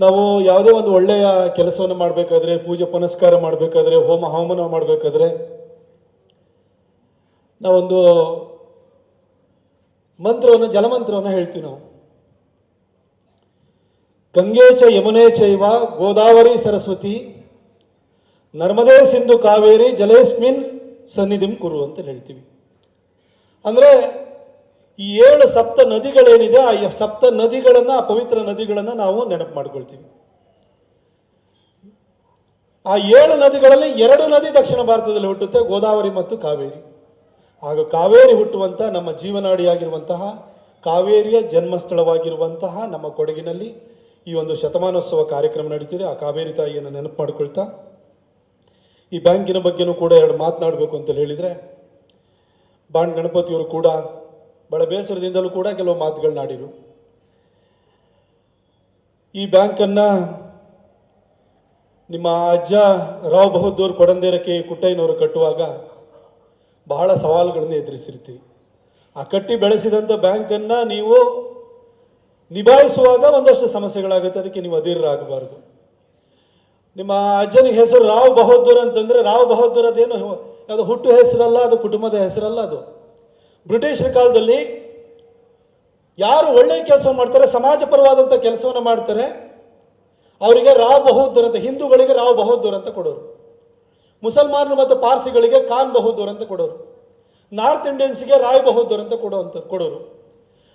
ನಾವು ಯಾವುದೇ ಒಂದು ಒಳ್ಳೆಯ ಕೆಲಸವನ್ನು ಮಾಡಬೇಕಾದ್ರೆ, ಪೂಜೆ ಪುನಸ್ಕಾರ ಮಾಡಬೇಕಾದ್ರೆ, ಹೋಮ ಹವಮನ ಮಾಡಬೇಕಾದ್ರೆ, ನಾವೊಂದು ಮಂತ್ರವನ್ನು, ಜಲಮಂತ್ರವನ್ನು ಹೇಳ್ತೀವಿ ನಾವು. ಗಂಗೇಚ ಚ ಯಮುನೆ ಚೈವ ಗೋದಾವರಿ ಸರಸ್ವತಿ ನರ್ಮದೇ ಸಿಂಧು ಕಾವೇರಿ ಜಲೇಸ್ಮಿನ್ ಸನ್ನಿಧಿಂ ಕುರು ಅಂತ ಹೇಳ್ತೀವಿ. ಅಂದರೆ ಈ ಏಳು ಸಪ್ತ ನದಿಗಳೇನಿದೆ, ಆ ಸಪ್ತ ನದಿಗಳನ್ನು ಆ ಪವಿತ್ರ ನದಿಗಳನ್ನು ನಾವು ನೆನಪು ಮಾಡ್ಕೊಳ್ತೀವಿ. ಆ ಏಳು ನದಿಗಳಲ್ಲಿ ಎರಡು ನದಿ ದಕ್ಷಿಣ ಭಾರತದಲ್ಲಿ ಹುಟ್ಟುತ್ತೆ, ಗೋದಾವರಿ ಮತ್ತು ಕಾವೇರಿ. ಆಗ ಕಾವೇರಿ ಹುಟ್ಟುವಂಥ ನಮ್ಮ ಜೀವನಾಡಿಯಾಗಿರುವಂತಹ, ಕಾವೇರಿಯ ಜನ್ಮಸ್ಥಳವಾಗಿರುವಂತಹ ನಮ್ಮ ಕೊಡಗಿನಲ್ಲಿ ಈ ಒಂದು ಶತಮಾನೋತ್ಸವ ಕಾರ್ಯಕ್ರಮ ನಡೀತಿದೆ. ಆ ಕಾವೇರಿ ತಾಯಿಯನ್ನು ನೆನಪು ಮಾಡ್ಕೊಳ್ತಾ, ಈ ಬ್ಯಾಂಕಿನ ಬಗ್ಗೆನೂ ಕೂಡ ಎರಡು ಮಾತನಾಡಬೇಕು ಅಂತ ಹೇಳಿದರೆ, ಬಾಣ್ ಗಣಪತಿಯವರು ಕೂಡ ಬಹಳ ಬೇಸರದಿಂದಲೂ ಕೂಡ ಕೆಲವು ಮಾತುಗಳನ್ನ ಆಡಿರು ಈ ಬ್ಯಾಂಕನ್ನು ನಿಮ್ಮ ಅಜ್ಜ ರಾವ್ ಬಹದ್ದೂರ್ ಕೊಡಂದೇರಕ್ಕೆ ಕುಟ್ಟಯ್ಯನವರು ಕಟ್ಟುವಾಗ ಬಹಳ ಸವಾಲುಗಳನ್ನು ಎದುರಿಸಿರ್ತೀವಿ. ಆ ಕಟ್ಟಿ ಬೆಳೆಸಿದಂಥ ಬ್ಯಾಂಕನ್ನು ನೀವು ನಿಭಾಯಿಸುವಾಗ ಒಂದಷ್ಟು ಸಮಸ್ಯೆಗಳಾಗುತ್ತೆ, ಅದಕ್ಕೆ ನೀವು ಅಧೀರರಾಗಬಾರ್ದು. ನಿಮ್ಮ ಅಜ್ಜನಿಗೆ ಹೆಸರು ರಾವ್ ಬಹದ್ದೂರ್ ಅಂತಂದರೆ ರಾವ್ ಬಹದ್ದೂರ್ ಅದೇನು ಅದು ಹುಟ್ಟು ಹೆಸರಲ್ಲ, ಅದು ಕುಟುಂಬದ ಹೆಸರಲ್ಲ ಅದು. ಬ್ರಿಟಿಷರ ಕಾಲದಲ್ಲಿ ಯಾರು ಒಳ್ಳೆಯ ಕೆಲಸ ಮಾಡ್ತಾರೆ, ಸಮಾಜ ಪರವಾದಂಥ ಕೆಲಸವನ್ನು ಮಾಡ್ತಾರೆ, ಅವರಿಗೆ ರಾವ್ ಬಹದ್ದೂರ್ ಅಂತ, ಹಿಂದೂಗಳಿಗೆ ರಾವ್ ಬಹದ್ದೂರ್ ಅಂತ ಕೊಡೋರು. ಮುಸಲ್ಮಾನರು ಮತ್ತು ಪಾರ್ಸಿಗಳಿಗೆ ಖಾನ್ ಬಹದ್ದೂರ್ ಅಂತ ಕೊಡೋರು. ನಾರ್ತ್ ಇಂಡಿಯನ್ಸ್ಗೆ ರಾಯ್ ಬಹದ್ದೂರ್ ಅಂತ ಕೊಡೋ ಅಂತ ಕೊಡೋರು.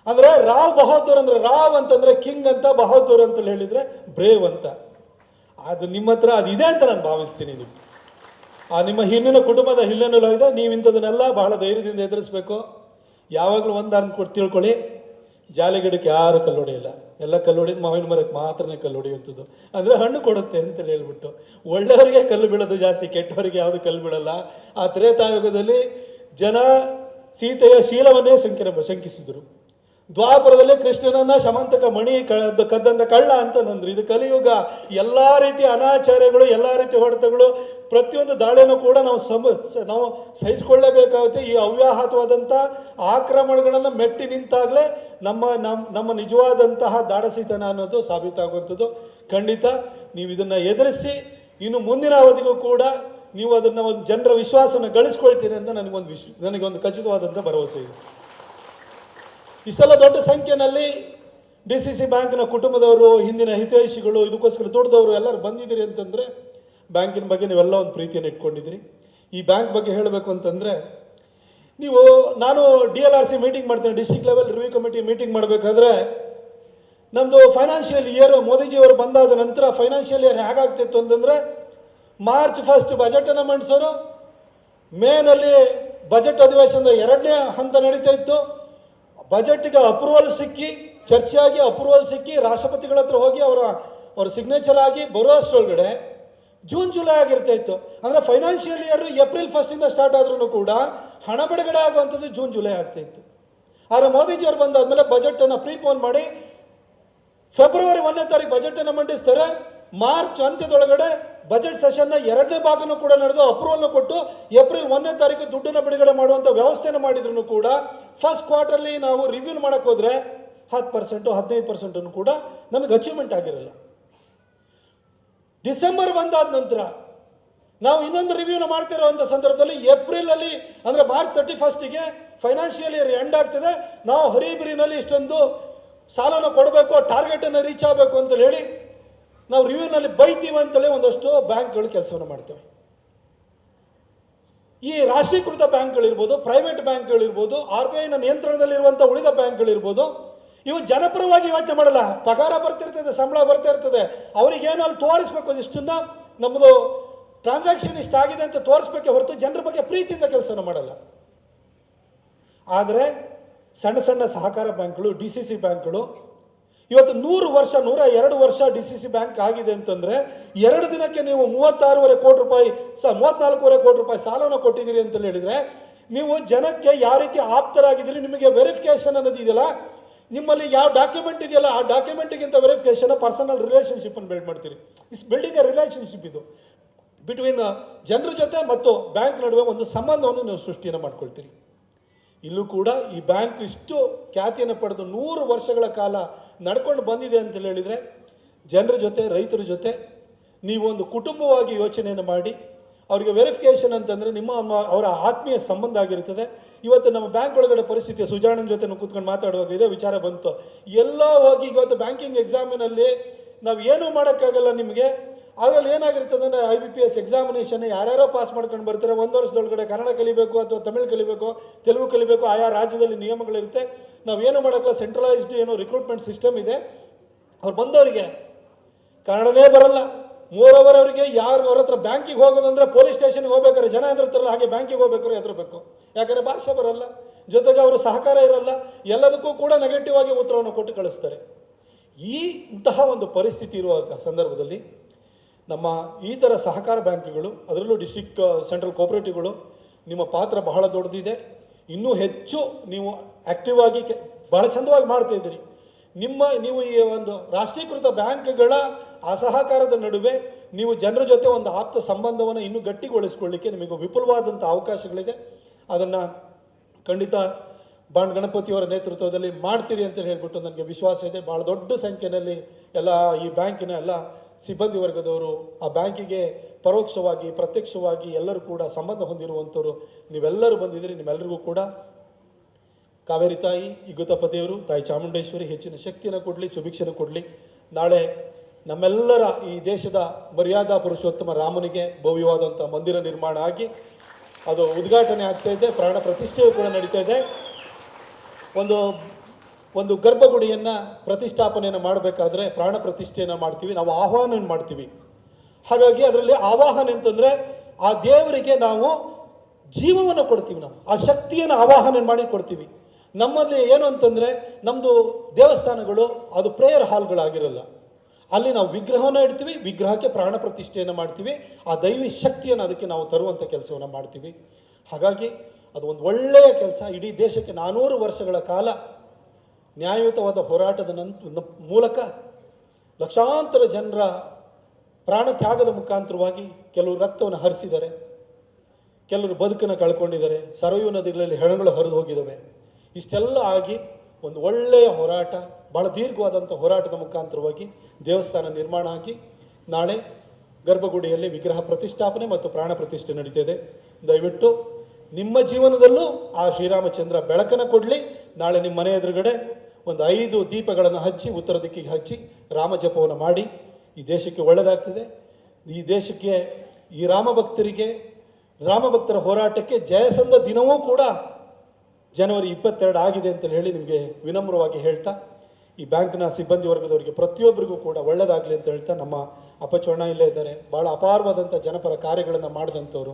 ಅಂದರೆ ರಾವ್ ಬಹದ್ದೂರ್ ಅಂದರೆ ರಾವ್ ಅಂತಂದರೆ ಕಿಂಗ್ ಅಂತ ಬಹದ್ದೂರ್ ಅಂತ ಹೇಳಿದರೆ ಬ್ರೇವ್ ಅಂತ. ಅದು ನಿಮ್ಮ ಹತ್ರ ಅದಿದೆ ಅಂತ ನಾನು ಭಾವಿಸ್ತೀನಿ ನೀವು. ಆ ನಿಮ್ಮ ಹಿಂದಿನ ಕುಟುಂಬದ ಇದೆ ನೀವು ಇಂಥದನ್ನೆಲ್ಲ ಬಹಳ ಧೈರ್ಯದಿಂದ ಎದುರಿಸ್ಬೇಕು. ಯಾವಾಗಲೂ ಒಂದು ಅನ್ಕೊಟ್ಟು ತಿಳ್ಕೊಳ್ಳಿ. ಜಾಲಿಗಿಡಕ್ಕೆ ಯಾರು ಕಲ್ಲು ಹೊಡೆಯಲ್ಲ ಎಲ್ಲ ಕಲ್ಲು ಹೊಡೆದು ಮಾವಿನ ಮರಕ್ಕೆ ಮಾತ್ರನೇ ಕಲ್ಲು ಹೊಡೆಯುವಂಥದ್ದು ಅಂದರೆ ಹಣ್ಣು ಕೊಡುತ್ತೆ ಅಂತೇಳಿ ಹೇಳ್ಬಿಟ್ಟು. ಒಳ್ಳೆಯವರಿಗೆ ಕಲ್ಲು ಬೀಳೋದು ಜಾಸ್ತಿ, ಕೆಟ್ಟವರಿಗೆ ಯಾವುದು ಕಲ್ಲು ಬೀಳಲ್ಲ. ಆ ತ್ರೇತಾಯುಗದಲ್ಲಿ ಜನ ಸೀತೆಯ ಶೀಲವನ್ನೇ ಶಂಕಿರ ಶಂಕಿಸಿದರು. ದ್ವಾಪುರದಲ್ಲಿ ಕೃಷ್ಣನನ್ನ ಶಮಂತಕ ಮಣಿ ಕದ್ದು ಕದ್ದಂತ ಕಳ್ಳ ಅಂತ ನಂದ್ರು. ಇದು ಕಲಿಯುಗ. ಎಲ್ಲ ರೀತಿಯ ಅನಾಚಾರಗಳು ಎಲ್ಲ ರೀತಿಯ ಹೊಡೆತಗಳು ಪ್ರತಿಯೊಂದು ದಾಳಿನೂ ಕೂಡ ನಾವು ಸಮ ನಾವು ಸಹಿಸಿಕೊಳ್ಳಲೇಬೇಕಾಗುತ್ತೆ ಈ ಅವ್ಯಾಹತವಾದಂಥ ಆಕ್ರಮಣಗಳನ್ನು ಮೆಟ್ಟಿ ನಿಂತಾಗಲೇ ನಮ್ಮ ನಮ್ಮ ನಮ್ಮ ನಿಜವಾದಂತಹ ದಾಡಸಿತನ ಅನ್ನೋದು ಸಾಬೀತಾಗುವಂಥದ್ದು. ಖಂಡಿತ ನೀವು ಇದನ್ನು ಎದುರಿಸಿ, ಇನ್ನು ಮುಂದಿನ ಅವಧಿಗೂ ಕೂಡ ನೀವು ಅದನ್ನು ಒಂದು ಜನರ ವಿಶ್ವಾಸವನ್ನು ಗಳಿಸ್ಕೊಳ್ತೀರಿ ಅಂತ ನನಗೊಂದು ವಿಶ್, ನನಗೊಂದು ಖಚಿತವಾದಂಥ ಭರವಸೆ ಇದೆ. ಈ ಸಲ ದೊಡ್ಡ ಸಂಖ್ಯೆಯಲ್ಲಿ ಡಿ ಸಿ ಸಿ ಬ್ಯಾಂಕ್ನ ಕುಟುಂಬದವರು, ಹಿಂದಿನ ಹಿತೈಷಿಗಳು, ಇದಕ್ಕೋಸ್ಕರ ದುಡ್ದವರು ಎಲ್ಲರೂ ಬಂದಿದ್ದೀರಿ ಅಂತಂದರೆ ಬ್ಯಾಂಕಿನ ಬಗ್ಗೆ ನೀವೆಲ್ಲ ಒಂದು ಪ್ರೀತಿಯನ್ನು ಇಟ್ಕೊಂಡಿದ್ದೀರಿ. ಈ ಬ್ಯಾಂಕ್ ಬಗ್ಗೆ ಹೇಳಬೇಕು ಅಂತಂದರೆ, ನೀವು, ನಾನು D L R C meeting ಮಾಡ್ತೀನಿ, district level review committee meeting ಮಾಡಬೇಕಾದ್ರೆ ನಮ್ಮದು ಫೈನಾನ್ಷಿಯಲ್ ಇಯರ್ ಮೋದಿಜಿಯವರು ಬಂದಾದ ನಂತರ ಫೈನಾನ್ಷಿಯಲ್ ಇಯರ್ ಹೇಗಾಗ್ತಿತ್ತು ಅಂತಂದರೆ, ಮಾರ್ಚ್ ಫಸ್ಟ್ ಬಜೆಟನ್ನು ಮಂಡಿಸೋರು ಮೇನಲ್ಲಿ ಬಜೆಟ್ ಅಧಿವೇಶನದ ಎರಡನೇ ಹಂತ ನಡೀತಾ ಇತ್ತು. ಬಜೆಟ್ಗೆ ಅಪ್ರೂವಲ್ ಸಿಕ್ಕಿ, ಚರ್ಚೆಯಾಗಿ ಅಪ್ರೂವಲ್ ಸಿಕ್ಕಿ, ರಾಷ್ಟ್ರಪತಿಗಳ ಹತ್ರ ಹೋಗಿ ಅವರ, ಅವ್ರ ಸಿಗ್ನೇಚರ್ ಆಗಿ ಬರೋ ಅಷ್ಟರೊಳಗಡೆ ಜೂನ್, ಜುಲೈ ಆಗಿರ್ತಾ ಇತ್ತು ಅಂದರೆ ಫೈನಾನ್ಷಿಯಲ್ ಇಯರ್ ಏಪ್ರಿಲ್ ಫಸ್ಟಿಂದ ಸ್ಟಾರ್ಟ್ ಆದ್ರೂ ಕೂಡ ಹಣ ಬಿಡುಗಡೆ ಆಗುವಂಥದ್ದು ಜೂನ್, ಜುಲೈ ಆಗ್ತಾ ಇತ್ತು ಆದರೆ ಮೋದಿಜಿಯವರು ಬಂದಾದಮೇಲೆ ಬಜೆಟನ್ನು ಪ್ರೀಪೋನ್ ಮಾಡಿ ಫೆಬ್ರವರಿ ಒಂದನೇ ತಾರೀಕು ಬಜೆಟನ್ನು ಮಂಡಿಸ್ತಾರೆ. ಮಾರ್ಚ್ ಅಂತ್ಯದೊಳಗಡೆ ಬಜೆಟ್ ಸೆಷನ್ನ ಎರಡನೇ ಭಾಗನೂ ಕೂಡ ನಡೆದು ಅಪ್ರೂವಲ್ನ ಕೊಟ್ಟು ಏಪ್ರಿಲ್ ಒಂದನೇ ತಾರೀಕು ದುಡ್ಡನ್ನು ಬಿಡುಗಡೆ ಮಾಡುವಂಥ ವ್ಯವಸ್ಥೆಯನ್ನು ಮಾಡಿದ್ರು ಕೂಡ ಫಸ್ಟ್ ಕ್ವಾರ್ಟರ್ಲಿ ನಾವು ರಿವ್ಯೂ ಮಾಡೋಕ್ಕೆ ಹೋದರೆ ಹತ್ತು ಪರ್ಸೆಂಟು ಹದಿನೈದು ಪರ್ಸೆಂಟನ್ನು ಕೂಡ ನಮಗೆ ಅಚೀವ್ಮೆಂಟ್ ಆಗಿರಲ್ಲ. ಡಿಸೆಂಬರ್ ಬಂದಾದ ನಂತರ ನಾವು ಇನ್ನೊಂದು ರಿವ್ಯೂನ ಮಾಡ್ತಿರೋಂಥ ಸಂದರ್ಭದಲ್ಲಿ ಏಪ್ರಿಲಲ್ಲಿ, ಅಂದರೆ ಮಾರ್ಚ್ ತರ್ಟಿ ಫಸ್ಟಿಗೆ ಫೈನಾನ್ಷಿಯಲ್ ಇಯರ್ ಎಂಡ್ ಆಗ್ತದೆ. ನಾವು ಹರಿಬಿರಿನಲ್ಲಿ ಇಷ್ಟೊಂದು ಸಾಲನ ಕೊಡಬೇಕು ಟಾರ್ಗೆಟನ್ನು ರೀಚ್ ಆಗಬೇಕು ಅಂತ ಹೇಳಿ ನಾವು ರಿವ್ಯೂನಲ್ಲಿ ಬೈತೀವಿ ಅಂತೇಳಿ ಒಂದಷ್ಟು ಬ್ಯಾಂಕ್ಗಳು ಕೆಲಸವನ್ನು ಮಾಡ್ತೇವೆ. ಈ ರಾಷ್ಟ್ರೀಕೃತ ಬ್ಯಾಂಕ್ಗಳಿರ್ಬೋದು ಪ್ರೈವೇಟ್ ಬ್ಯಾಂಕ್ಗಳಿರ್ಬೋದು, ಆರ್ ಬಿ ಐನ ನಿಯಂತ್ರಣದಲ್ಲಿರುವಂಥ ಉಳಿದ ಬ್ಯಾಂಕ್ಗಳಿರ್ಬೋದು ಇವು ಜನಪರವಾಗಿ ಯೋಚನೆ ಮಾಡಲ್ಲ. ಪಗಾರ ಬರ್ತಿರ್ತದೆ ಸಂಬಳ ಬರ್ತಾ ಇರ್ತದೆ. ಅವರಿಗೇನು ಅಲ್ಲಿ ತೋರಿಸ್ಬೇಕು ಇಷ್ಟನ್ನ ನಮ್ಮದು ಟ್ರಾನ್ಸಾಕ್ಷನ್ ಇಷ್ಟಾಗಿದೆ ಅಂತ ತೋರಿಸ್ಬೇಕೆ ಹೊರತು ಜನರ ಬಗ್ಗೆ ಪ್ರೀತಿಯಿಂದ ಕೆಲಸನ ಮಾಡಲ್ಲ. ಆದರೆ ಸಣ್ಣ ಸಣ್ಣ ಸಹಕಾರ ಬ್ಯಾಂಕ್ಗಳು, ಡಿ ಸಿ ಸಿ ಬ್ಯಾಂಕ್ಗಳು, ಇವತ್ತು ನೂರು ವರ್ಷ, ನೂರ ಎರಡು ವರ್ಷ ಡಿ ಸಿ ಸಿ ಬ್ಯಾಂಕ್ ಆಗಿದೆ ಅಂತಂದರೆ ಎರಡು ದಿನಕ್ಕೆ ನೀವು ಮೂವತ್ತಾರೂವರೆ ಕೋಟಿ ರೂಪಾಯಿ, ಸ ಮೂವತ್ತ್ನಾಲ್ಕೂವರೆ ಕೋಟಿ ರೂಪಾಯಿ ಸಾಲವನ್ನು ಕೊಟ್ಟಿದ್ದೀರಿ ಅಂತ ಹೇಳಿದರೆ ನೀವು ಜನಕ್ಕೆ ಯಾವ ರೀತಿ ಆಪ್ತರಾಗಿದ್ದೀರಿ, ನಿಮಗೆ ವೆರಿಫಿಕೇಷನ್ ಅನ್ನೋದು ಇದೆಯಲ್ಲ ನಿಮ್ಮಲ್ಲಿ ಯಾವ ಡಾಕ್ಯುಮೆಂಟ್ ಇದೆಯಲ್ಲ, ಆ ಡಾಕ್ಯುಮೆಂಟಿಗಿಂತ ವೆರಿಫಿಕೇಷನ್ ಪರ್ಸನಲ್ ರಿಲೇಷನ್ಶಿಪ್ಪನ್ನು ಬಿಲ್ಡ್ ಮಾಡ್ತೀರಿ. ಇಸ್ ಬಿಲ್ಡಿಂಗ್ ಎ ರಿಲೇಷನ್ಶಿಪ್ ಇದು. ಬಿಟ್ವೀನ್ ಜನರ ಜೊತೆ ಮತ್ತು ಬ್ಯಾಂಕ್ ನಡುವೆ ಒಂದು ಸಂಬಂಧವನ್ನು ನೀವು ಸೃಷ್ಟಿಯನ್ನು ಮಾಡ್ಕೊಳ್ತೀರಿ. ಇಲ್ಲೂ ಕೂಡ ಈ ಬ್ಯಾಂಕ್ ಇಷ್ಟು ಖ್ಯಾತಿಯನ್ನು ಪಡೆದು ನೂರು ವರ್ಷಗಳ ಕಾಲ ನಡ್ಕೊಂಡು ಬಂದಿದೆ ಅಂತ ಹೇಳಿದರೆ, ಜನರ ಜೊತೆ, ರೈತರ ಜೊತೆ ನೀವು ಒಂದು ಕುಟುಂಬವಾಗಿ ಯೋಚನೆಯನ್ನು ಮಾಡಿ ಅವರಿಗೆ ವೆರಿಫಿಕೇಷನ್ ಅಂತಂದರೆ ನಿಮ್ಮ ಅವರ ಆತ್ಮೀಯ ಸಂಬಂಧ ಆಗಿರ್ತದೆ ಇವತ್ತು ನಮ್ಮ ಬ್ಯಾಂಕ್ ಒಳಗಡೆ ಪರಿಸ್ಥಿತಿ, ಸುಜಾಣನ ಜೊತೆ ಕೂತ್ಕೊಂಡು ಮಾತಾಡುವಾಗ ಇದೇ ವಿಚಾರ ಬಂತು. ಎಲ್ಲ ಹೋಗಿ ಇವತ್ತು ಬ್ಯಾಂಕಿಂಗ್ ಎಕ್ಸಾಮಿನಲ್ಲಿ ನಾವು ಏನೂ ಮಾಡೋಕ್ಕಾಗಲ್ಲ ನಿಮಗೆ. ಅದರಲ್ಲಿ ಏನಾಗಿರ್ತದೆ ಅಂದರೆ I B P S examination ಯಾರ್ಯಾರೋ ಪಾಸ್ ಮಾಡ್ಕೊಂಡು ಬರ್ತಾರೆ. ಒಂದು ವರ್ಷದೊಳಗಡೆ ಕನ್ನಡ ಕಲಿಬೇಕು ಅಥವಾ ತಮಿಳು ಕಲಿಬೇಕು, ತೆಲುಗು ಕಲಿಬೇಕು, ಆಯಾ ರಾಜ್ಯದಲ್ಲಿ ನಿಯಮಗಳಿರುತ್ತೆ. ನಾವು ಏನು ಮಾಡೋಕ್ಕಲ್ಲ ಸೆಂಟ್ರಲೈಸ್ಡ್ ಏನೋ ರಿಕ್ರೂಟ್ಮೆಂಟ್ ಸಿಸ್ಟಮ್ ಇದೆ. ಅವ್ರು ಬಂದವರಿಗೆ ಕನ್ನಡನೇ ಬರಲ್ಲ. ಮೋರ್ ಓವರ್ ಅವರಿಗೆ ಯಾರು ಅವ್ರ ಹತ್ರ ಬ್ಯಾಂಕಿಗೆ ಹೋಗೋದಂದ್ರೆ ಪೊಲೀಸ್ ಸ್ಟೇಷನ್ಗೆ ಹೋಗ್ಬೇಕಾದ್ರೆ ಜನ ಹೆದರ್ತಾರಲ್ಲ ಹಾಗೆ ಬ್ಯಾಂಕಿಗೆ ಹೋಗ್ಬೇಕಾದ್ರೆ ಹೆದರಬೇಕು. ಯಾಕಂದರೆ ಭಾಷೆ ಬರಲ್ಲ, ಜೊತೆಗೆ ಅವರು ಸಹಕಾರ ಇರಲ್ಲ, ಎಲ್ಲದಕ್ಕೂ ಕೂಡ ನೆಗೆಟಿವ್ ಆಗಿ ಉತ್ತರವನ್ನು ಕೊಟ್ಟು ಕಳಿಸ್ತಾರೆ. ಈ ಇಂತಹ ಒಂದು ಪರಿಸ್ಥಿತಿ ಇರುವ ಸಂದರ್ಭದಲ್ಲಿ ನಮ್ಮ ಈ ಥರ ಸಹಕಾರ ಬ್ಯಾಂಕ್ಗಳು, ಅದರಲ್ಲೂ ಡಿಸ್ಟ್ರಿಕ್ಟ್ ಸೆಂಟ್ರಲ್ ಕೋಪರೇಟಿವ್ಗಳು ನಿಮ್ಮ ಪಾತ್ರ ಬಹಳ ದೊಡ್ಡದಿದೆ. ಇನ್ನೂ ಹೆಚ್ಚು ನೀವು ಆ್ಯಕ್ಟಿವ್ ಆಗಿ ಬಹಳ ಚಂದವಾಗಿ ಮಾಡ್ತಾ ಇದ್ದೀರಿ. ನಿಮ್ಮ, ನೀವು ಈ ಒಂದು ರಾಷ್ಟ್ರೀಕೃತ ಬ್ಯಾಂಕ್ಗಳ ಅಸಹಕಾರದ ನಡುವೆ ನೀವು ಜನರ ಜೊತೆ ಒಂದು ಆಪ್ತ ಸಂಬಂಧವನ್ನು ಇನ್ನೂ ಗಟ್ಟಿಗೊಳಿಸ್ಕೊಳ್ಳಿಕ್ಕೆ ನಿಮಗೆ ವಿಪುಲವಾದಂಥ ಅವಕಾಶಗಳಿದೆ. ಅದನ್ನು ಖಂಡಿತ ಬಾಂಡ್ ಗಣಪತಿಯವರ ನೇತೃತ್ವದಲ್ಲಿ ಮಾಡ್ತೀರಿ ಅಂತ ಹೇಳಿಬಿಟ್ಟು ನನಗೆ ವಿಶ್ವಾಸ ಇದೆ. ಭಾಳ ದೊಡ್ಡ ಸಂಖ್ಯೆಯಲ್ಲಿ ಎಲ್ಲ ಈ ಬ್ಯಾಂಕಿನ ಎಲ್ಲ ಸಿಬ್ಬಂದಿ ವರ್ಗದವರು ಆ ಬ್ಯಾಂಕಿಗೆ ಪರೋಕ್ಷವಾಗಿ, ಪ್ರತ್ಯಕ್ಷವಾಗಿ ಎಲ್ಲರೂ ಕೂಡ ಸಂಬಂಧ ಹೊಂದಿರುವಂಥವ್ರು ನೀವೆಲ್ಲರೂ ಬಂದಿದ್ದೀರಿ. ನಿಮ್ಮೆಲ್ಲರಿಗೂ ಕೂಡ ಕಾವೇರಿ ತಾಯಿ ದೇವರು ತಾಯಿ ಚಾಮುಂಡೇಶ್ವರಿ ಹೆಚ್ಚಿನ ಶಕ್ತಿಯನ್ನು ಕೊಡಲಿ, ಸುಭಿಕ್ಷೆನ ಕೊಡಲಿ. ನಾಳೆ ನಮ್ಮೆಲ್ಲರ ಈ ದೇಶದ ಮರ್ಯಾದಾ ಪುರುಷೋತ್ತಮ ರಾಮನಿಗೆ ಭವ್ಯವಾದಂಥ ಮಂದಿರ ನಿರ್ಮಾಣ ಆಗಿ ಅದು ಉದ್ಘಾಟನೆ ಆಗ್ತಾ ಇದೆ, ಪ್ರಾಣ ಪ್ರತಿಷ್ಠೆಯು ಕೂಡ ನಡೀತಾ ಇದೆ. ಒಂದು ಒಂದು ಗರ್ಭಗುಡಿಯನ್ನು ಪ್ರತಿಷ್ಠಾಪನೆಯನ್ನು ಮಾಡಬೇಕಾದ್ರೆ ಪ್ರಾಣ ಪ್ರತಿಷ್ಠೆಯನ್ನು ಮಾಡ್ತೀವಿ, ನಾವು ಆಹ್ವಾನ ಮಾಡ್ತೀವಿ. ಹಾಗಾಗಿ ಅದರಲ್ಲಿ ಆವಾಹನ ಅಂತಂದರೆ ಆ ದೇವರಿಗೆ ನಾವು ಜೀವವನ್ನು ಕೊಡ್ತೀವಿ ನಾವು, ಆ ಶಕ್ತಿಯನ್ನು ಆವಾಹನೆ ಮಾಡಿ ಕೊಡ್ತೀವಿ. ನಮ್ಮಲ್ಲಿ ಏನು ಅಂತಂದರೆ ನಮ್ಮದು ದೇವಸ್ಥಾನಗಳು, ಅದು ಪ್ರೇಯರ್ ಹಾಲ್ಗಳಾಗಿರಲ್ಲ. ಅಲ್ಲಿ ನಾವು ವಿಗ್ರಹವನ್ನು ಇಡ್ತೀವಿ, ವಿಗ್ರಹಕ್ಕೆ ಪ್ರಾಣ ಪ್ರತಿಷ್ಠೆಯನ್ನು ಮಾಡ್ತೀವಿ, ಆ ದೈವಿ ಶಕ್ತಿಯನ್ನು ಅದಕ್ಕೆ ನಾವು ತರುವಂಥ ಕೆಲಸವನ್ನು ಮಾಡ್ತೀವಿ. ಹಾಗಾಗಿ ಅದು ಒಂದು ಒಳ್ಳೆಯ ಕೆಲಸ. ಇಡೀ ದೇಶಕ್ಕೆ ನಾನೂರು ವರ್ಷಗಳ ಕಾಲ ನ್ಯಾಯಯುತವಾದ ಹೋರಾಟದ ನಂತ ಮೂಲಕ ಲಕ್ಷಾಂತರ ಜನರ ಪ್ರಾಣ ತ್ಯಾಗದ ಮುಖಾಂತರವಾಗಿ ಕೆಲವರು ರಕ್ತವನ್ನು ಹರಿಸಿದ್ದಾರೆ. ಕೆಲವರು ಬದುಕನ್ನು ಕಳ್ಕೊಂಡಿದ್ದಾರೆ. ಸರಯು ನದಿಗಳಲ್ಲಿ ಹೆಣಗಳು ಹರಿದು ಹೋಗಿದ್ದಾವೆ. ಇಷ್ಟೆಲ್ಲ ಆಗಿ ಒಂದು ಒಳ್ಳೆಯ ಹೋರಾಟ ಭಾಳ ದೀರ್ಘವಾದಂಥ ಹೋರಾಟದ ಮುಖಾಂತರವಾಗಿ ದೇವಸ್ಥಾನ ನಿರ್ಮಾಣ ಆಗಿ ನಾಳೆ ಗರ್ಭಗುಡಿಯಲ್ಲಿ ವಿಗ್ರಹ ಪ್ರತಿಷ್ಠಾಪನೆ ಮತ್ತು ಪ್ರಾಣ ಪ್ರತಿಷ್ಠೆ ನಡೀತಿದೆ. ದಯವಿಟ್ಟು ನಿಮ್ಮ ಜೀವನದಲ್ಲೂ ಆ ಶ್ರೀರಾಮಚಂದ್ರ ಬೆಳಕನ್ನು ಕೊಡಲಿ. ನಾಳೆ ನಿಮ್ಮ ಮನೆ ಎದುರುಗಡೆ ಒಂದು ಐದು ದೀಪಗಳನ್ನು ಹಚ್ಚಿ, ಉತ್ತರ ದಿಕ್ಕಿಗೆ ಹಚ್ಚಿ ರಾಮಜಪವನ್ನು ಮಾಡಿ. ಈ ದೇಶಕ್ಕೆ ಒಳ್ಳೆಯದಾಗ್ತದೆ. ಈ ದೇಶಕ್ಕೆ ಈ ರಾಮಭಕ್ತರಿಗೆ, ರಾಮಭಕ್ತರ ಹೋರಾಟಕ್ಕೆ ಜಯಸಂದ ದಿನವೂ ಕೂಡ ಜನವರಿ ಇಪ್ಪತ್ತೆರಡು ಆಗಿದೆ ಅಂತ ಹೇಳಿ ನಿಮಗೆ ವಿನಮ್ರವಾಗಿ ಹೇಳ್ತಾ, ಈ ಬ್ಯಾಂಕ್ನ ಸಿಬ್ಬಂದಿ ವರ್ಗದವರಿಗೆ ಪ್ರತಿಯೊಬ್ಬರಿಗೂ ಕೂಡ ಒಳ್ಳೆಯದಾಗಲಿ ಅಂತ ಹೇಳ್ತಾ ನಮ್ಮ ಅಪ್ಪಚೋಣ ಇಲ್ಲೇ ಇದ್ದಾರೆ. ಭಾಳ ಅಪಾರವಾದಂಥ ಜನಪರ ಕಾರ್ಯಗಳನ್ನು ಮಾಡಿದಂಥವ್ರು.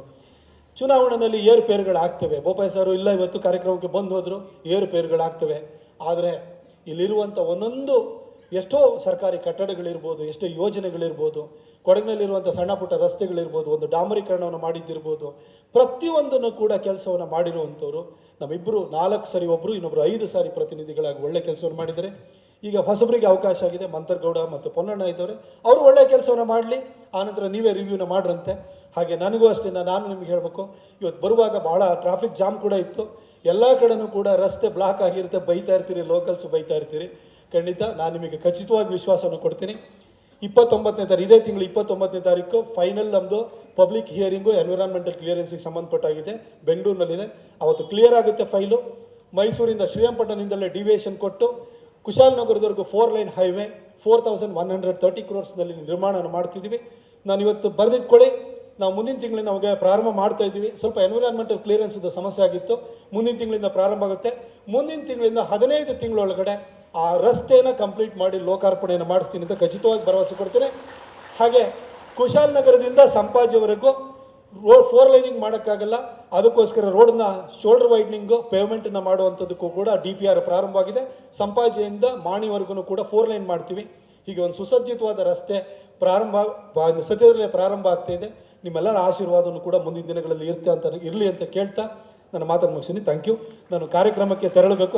ಚುನಾವಣೆಯಲ್ಲಿ ಏರುಪೇರುಗಳಾಗ್ತವೆ ಬೋಪಾಯ್ ಸರ್ ಇಲ್ಲ, ಇವತ್ತು ಕಾರ್ಯಕ್ರಮಕ್ಕೆ ಬಂದು ಹೋದರು ಏರುಪೇರುಗಳಾಗ್ತವೆ ಆದರೆ ಇಲ್ಲಿರುವಂಥ ಒಂದೊಂದು ಎಷ್ಟೋ ಸರ್ಕಾರಿ ಕಟ್ಟಡಗಳಿರ್ಬೋದು, ಎಷ್ಟೋ ಯೋಜನೆಗಳಿರ್ಬೋದು ಕೊಡಗಿನಲ್ಲಿರುವಂಥ ಸಣ್ಣ ಪುಟ್ಟ ರಸ್ತೆಗಳಿರ್ಬೋದು, ಒಂದು ಡಾಮರೀಕರಣವನ್ನು ಮಾಡಿದ್ದಿರ್ಬೋದು, ಪ್ರತಿಯೊಂದನ್ನು ಕೂಡ ಕೆಲಸವನ್ನು ಮಾಡಿರುವಂಥವ್ರು. ನಮ್ಮಿಬ್ಬರು ನಾಲ್ಕು ಸಾರಿ ಒಬ್ಬರು ಇನ್ನೊಬ್ಬರು ಐದು ಸಾರಿ ಪ್ರತಿನಿಧಿಗಳಾಗಿ ಒಳ್ಳೆ ಕೆಲಸವನ್ನು ಮಾಡಿದರೆ ಈಗ ಹೊಸಬರಿಗೆ ಅವಕಾಶ ಆಗಿದೆ, ಮಂತರ್ಗೌಡ ಮತ್ತು ಪೊನ್ನಣ್ಣ ಇದ್ದವರು. ಅವರು ಒಳ್ಳೆಯ ಕೆಲಸವನ್ನು ಮಾಡಲಿ, ಆನಂತರ ನೀವೇ ರಿವ್ಯೂನ ಮಾಡ್ರಂತೆ. ಹಾಗೆ ನನಗೂ ಅಷ್ಟೇ ನಾನು ನಿಮ್ಗೆ ಹೇಳಬೇಕು, ಇವತ್ತು ಬರುವಾಗ ಭಾಳ ಟ್ರಾಫಿಕ್ ಜಾಮ್ ಕೂಡ ಇತ್ತು. ಎಲ್ಲ ಕಡೆನೂ ಕೂಡ ರಸ್ತೆ ಬ್ಲಾಕ್ ಆಗಿರುತ್ತೆ, ಬೈತಾ ಇರ್ತೀರಿ ಲೋಕಲ್ಸ್ ಬೈತಾ ಇರ್ತೀರಿ. ಖಂಡಿತ ನಾನು ನಿಮಗೆ ಖಚಿತವಾಗಿ ವಿಶ್ವಾಸವನ್ನು ಕೊಡ್ತೀನಿ. ಇಪ್ಪತ್ತೊಂಬತ್ತನೇ ತಾರೀಕು ಇದೇ ತಿಂಗಳು ಇಪ್ಪತ್ತೊಂಬತ್ತನೇ ತಾರೀಕು ಫೈನಲ್ ನಮ್ಮದು ಪಬ್ಲಿಕ್ ಹಿಯರಿಂಗು ಎನ್ವಿರಾನ್ಮೆಂಟಲ್ ಕ್ಲಿಯರೆನ್ಸಿಗೆ ಸಂಬಂಧಪಟ್ಟಾಗಿದೆ. ಬೆಂಗಳೂರಿನಲ್ಲಿದೆ. ಅವತ್ತು ಕ್ಲಿಯರ್ ಆಗುತ್ತೆ ಫೈಲು ಮೈಸೂರಿಂದ ಶ್ರೀರಂಗಪಟ್ಟಣದಿಂದಲೇ ಡಿವಿಯೇಷನ್ ಕೊಟ್ಟು ಕುಶಾಲನಗರದವರೆಗೂ four lane highway four thousand one hundred thirty ಕ್ರೋರ್ಸ್ನಲ್ಲಿ ನಿರ್ಮಾಣವನ್ನು ಮಾಡ್ತಿದ್ದೀವಿ. ನಾನು ಇವತ್ತು ಬರೆದಿಟ್ಕೊಳ್ಳಿ. ನಾವು ಮುಂದಿನ ತಿಂಗಳಿಂದ ನಮಗೆ ಪ್ರಾರಂಭ ಮಾಡ್ತಾ ಇದ್ದೀವಿ. ಸ್ವಲ್ಪ ಎನ್ವಿರಾನ್ಮೆಂಟಲ್ ಕ್ಲಿಯರೆನ್ಸ್ದು ಸಮಸ್ಯೆ ಆಗಿತ್ತು. ಮುಂದಿನ ತಿಂಗಳಿಂದ ಪ್ರಾರಂಭ ಆಗುತ್ತೆ. ಮುಂದಿನ ತಿಂಗಳಿಂದ ಹದಿನೈದು ತಿಂಗಳೊಳಗಡೆ ಆ ರಸ್ತೆನ ಕಂಪ್ಲೀಟ್ ಮಾಡಿ ಲೋಕಾರ್ಪಣೆಯನ್ನು ಮಾಡಿಸ್ತೀನಿ ಅಂತ ಖಚಿತವಾಗಿ ಭರವಸೆ ಕೊಡ್ತೀನಿ. ಹಾಗೆ ಕುಶಾಲನಗರದಿಂದ ಸಂಪಾಜಿವರೆಗೂ ರೋಡ್ ಫೋರ್ ಲೈನಿಂಗ್ ಮಾಡೋಕ್ಕಾಗಲ್ಲ. ಅದಕ್ಕೋಸ್ಕರ ರೋಡ್ನ ಶೋಲ್ಡರ್ ವೈಡ್ನಿಂಗು, ಪೇಮೆಂಟನ್ನು ಮಾಡುವಂಥದ್ದಕ್ಕೂ ಕೂಡ ಡಿ ಪಿ ಆರ್ ಪ್ರಾರಂಭವಾಗಿದೆ ಸಂಪಾಜಿಯಿಂದ ಮಾಣಿವರೆಗೂ ಕೂಡ ಫೋರ್ ಲೈನ್ ಮಾಡ್ತೀವಿ. ಹೀಗೆ ಒಂದು ಸುಸಜ್ಜಿತವಾದ ರಸ್ತೆ ಪ್ರಾರಂಭ ಸದ್ಯದಲ್ಲೇ ಪ್ರಾರಂಭ ಆಗ್ತಾ ಇದೆ. ನಿಮ್ಮೆಲ್ಲರ ಆಶೀರ್ವಾದವನ್ನು ಕೂಡ ಮುಂದಿನ ದಿನಗಳಲ್ಲಿ ಇರುತ್ತೆ ಅಂತ ಇರಲಿ ಅಂತ ಕೇಳ್ತಾ ನನ್ನ ಮಾತನ್ನು ಮುಗಿಸ್ತೀನಿ. ಥ್ಯಾಂಕ್ ಯು ನಾನು ಕಾರ್ಯಕ್ರಮಕ್ಕೆ ತೆರಳಬೇಕು.